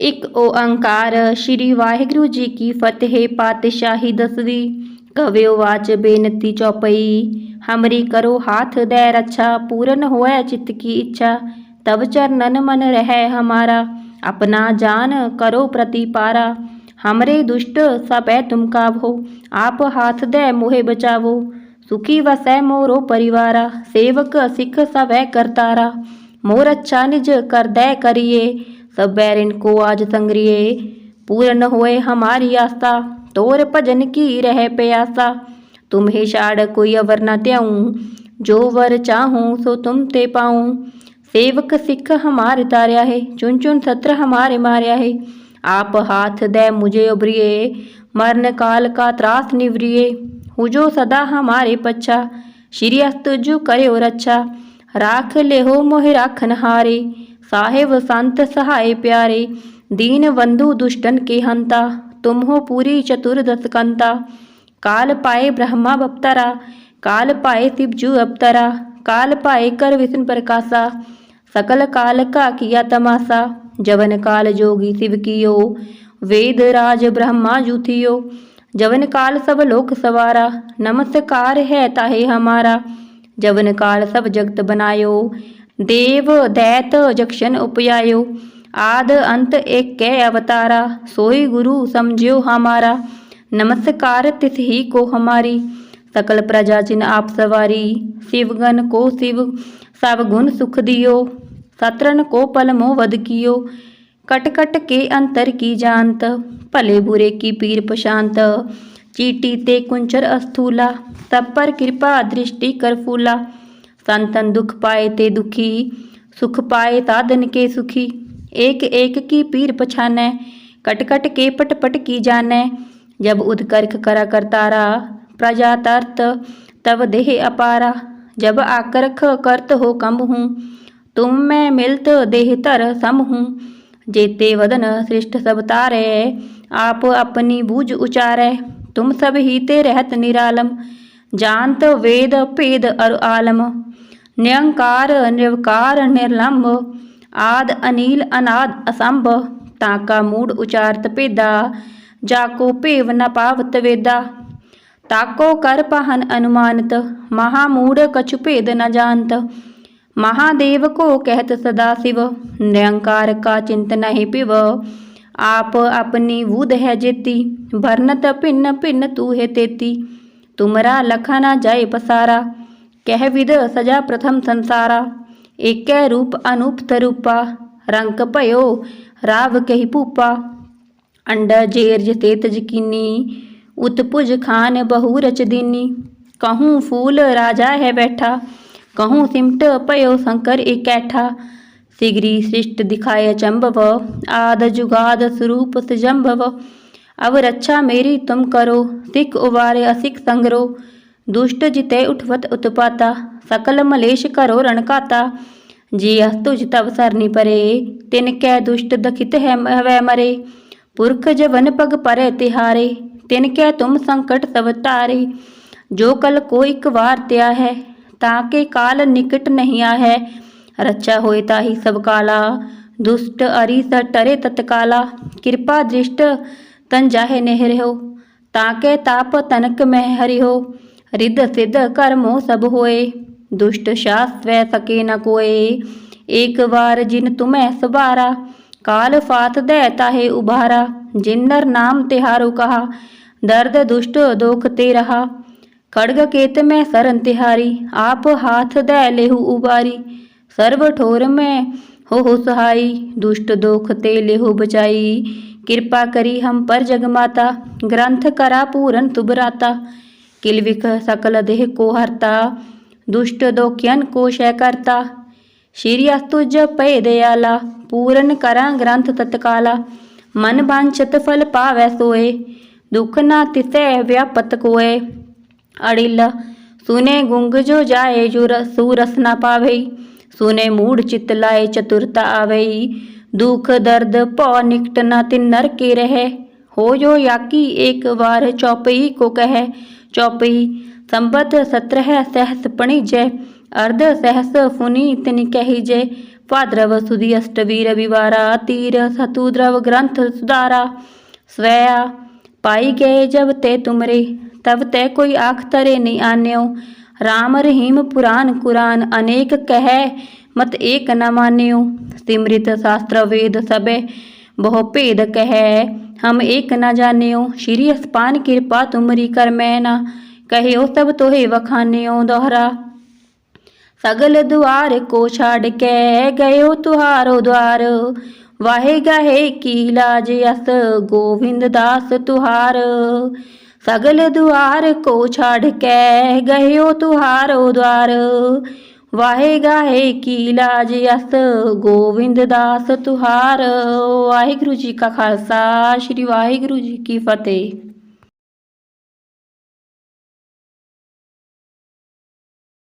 ਇੱਕ ਓੰਕਾਰ ਸ਼੍ਰੀ ਵਾਹਿਗੁਰੂ ਜੀ ਕੀ ਫਤਿਹ ਪਾਤਸ਼ਾਹੀ ਦਸਵੀਂ ਕਵਿਓ ਵਾਚ ਬੇਨਤੀ ਚੌਪਈ ਹਮਰੀ ਕਰੋ ਹਾਥ ਦੈ ਰੱਛਾ ਪੂਰਨ ਹੋਏ ਚਿਤ ਕੀ ਇੱਛਾ ਤਬ ਚਰਨਨ ਮਨ ਰਹਿ ਹਮਾਰਾ अपना जान करो प्रतिपारा हमरे दुष्ट सबै तुम कावो आप हाथ दे मोहे बचावो सुखी वसै मोरो परिवारा सेवक सिख सभै करतारा मोर अच्छा निज कर दे करिए सब बैरिन को आज संग्रिए पूर्ण होए हमारी आस्था, तोर भजन की रह प्यासा। तुम्हें छाड़ कोई अवर न त्याऊं, जो वर चाहूँ सो तुम ते पाऊँ। सेवक सिख हमारे तार्या है, चुन चुन सत्र हमारे मार्या है। आप हाथ दे मुझे उभरिए, मरण काल का त्रास निवरिए। हुजो सदा हमारे पच्छा, श्री अस्तुजु करे और अच्छा राख ले हो मोहि राखन हारे। साहेब संत सहाय प्यारे दीन बंधु दुष्टन के हंता तुम हो पूरी चतुर्दश कंता काल पाए ब्रह्मा बप्तरा काल पाए शिवजू अवतरा काल पाए कर विष्णु प्रकाशा सकल काल का किया तमाशा जवन काल जोगी शिव कियो वेद राज ब्रह्मा जूथियो जवन काल सब लोक सवारा नमस्कार है ताहे हमारा जवन काल सब जगत बनायो देव दैत जक्षण उपयायो। आद अंत एक कै अवतारा। सोई गुरु समझो हमारा। नमस्कार तिस ही को हमारी। सकल प्रजा चिन्ह आप सवारी। शिवगन को शिव। सब गुण सुख दियो। सतरन को पल मोह वध कियो। कट कट के अंतर की जानत भले बुरे की पीर प्रशांत चीटी ते कुंचर अस्थूला। सब पर कृपा दृष्टि कर फूला। संतन दुख पाए ते दुखी, सुख पाए साधन के सुखी। एक एक की पीर पछाने, कट कट के पट पट की जानै। जब उदकर्क करा करतारा प्रजा तर्त, तब देह अपारा। जब आकर्ख करत हो कम हूँ, तुम मैं मिलत देह तर सम हूँ। जेते वदन श्रेष्ठ सब तारे, आप अपनी बूझ उचारे। तुम सब ही ते रहत निरालम। जानत वेद भेद अर आलम नियंकार निर्वकार निर्लंब आद अनिल अनाद असंभ ताका मूड उचारत भेदा जाको भेव न पावत वेदा ताको कर पहन अनुमानत महामूढ़ कछु भेद न जानत महादेव को कहत सदा शिव निरंकार का चिंत नहीं पिव आप अपनी बुध है जेती भरनत भिन्न भिन्न तू है तेती तुमरा लखना जाय पसारा। कह विद सजा प्रथम संसारा। एक रूप अनूप रूपा रंक पयो राव कही पूपा। अंड जेर तेत जकीनी। उत्पुज खान बहु रच दीनी। कहूँ फूल राजा है बैठा। कहूँ सिमट पयो शंकर इकैठा सिगरी सृष्ट दिखाए चंबव। आद जुगाद स्वरूप सजम्भव अब रक्षा मेरी तुम करो, सिख उबारे असिख संगरो। दुष्ट जिते उठवत उत्पाता, सकल मलेश करो रणकाता जी अस्तुज तब सरनी परे, तिन कै दुष्ट दखित है वै मरे। पुरख जवन पग परे तिहारे, तिन कै तुम संकट सब तारे। जो कल को एक वार त्या है, ताके काल निकट नहीं आ है रक्षा होए ताही सब काला, दुष्ट अरि स टरे तत्काला। कृपा दृष्ट तन जाहे नेहर हो, ताके ताप तनक मह हरि हो। रिद सिद्ध कर्मो सब होए, दुष्ट शास सके न कोए। एक बार जिन तुम्हें सबारा काल फात दे ताहे उबारा जिन्नर नाम तिहारो कहा, दर्द दुष्ट दोख ते रहा। खड़ग केत में सरन तिहारी, आप हाथ दे लेहु उबारी। सर्व ठोर में हो हो सहाई दुष्ट दोख ते लेहु बचाई। कृपा करी हम पर जगमाता ग्रंथ करा पूरन तुबराता। किलविख सकल देह को हरता, दुष्ट दोख्यन को शय करता। श्री अस्तुज पय दयाला, पूरन करा ग्रंथ तत्काला। मन वांछत फल पावै सोए, दुख ना तिसै व्यापत कोय अड़िल, सुने गुंग जो जाए, जो सूरस न पावे। सुने मूड चित लाए चतुरता आवे। दुख दर्द पौ निकट न तिन्नर के रहे। हो जो याकी एक बार चौपई को कह। चौपई संबत सत्रह सहस पणिजय अर्ध सहस फुनि तिन कही जय। भाद्रव सुधी अष्टवी रविवारा तीर सतुद्रव ग्रंथ सुधारा। स्वया पाई गए जब ते तुमरे, तब ते कोई आख तरे नहीं आन्यो। राम रहीम पुराण कुरान अनेक कह, मत एक न मान्यो। सिमृत शास्त्र वेद सबे बहु भेद कह। हम एक न जान्यो, श्री अस्पान कृपा तुमरी कर मैना। कहो सब तोहे वखान्यो दोहरा। सगल द्वार को छाड़ के गयो तुहारो द्वार। वाहे गाहे की लाज अस गोविंद दास तुहार। सगल दुआर को छाड़ के गयो तुहारो द्वार। वाहे गाहे की लाज अस गोविंद दास तुहार। वाहिगुरु जी का खालसा, श्री वाहिगुरु जी की फतेह।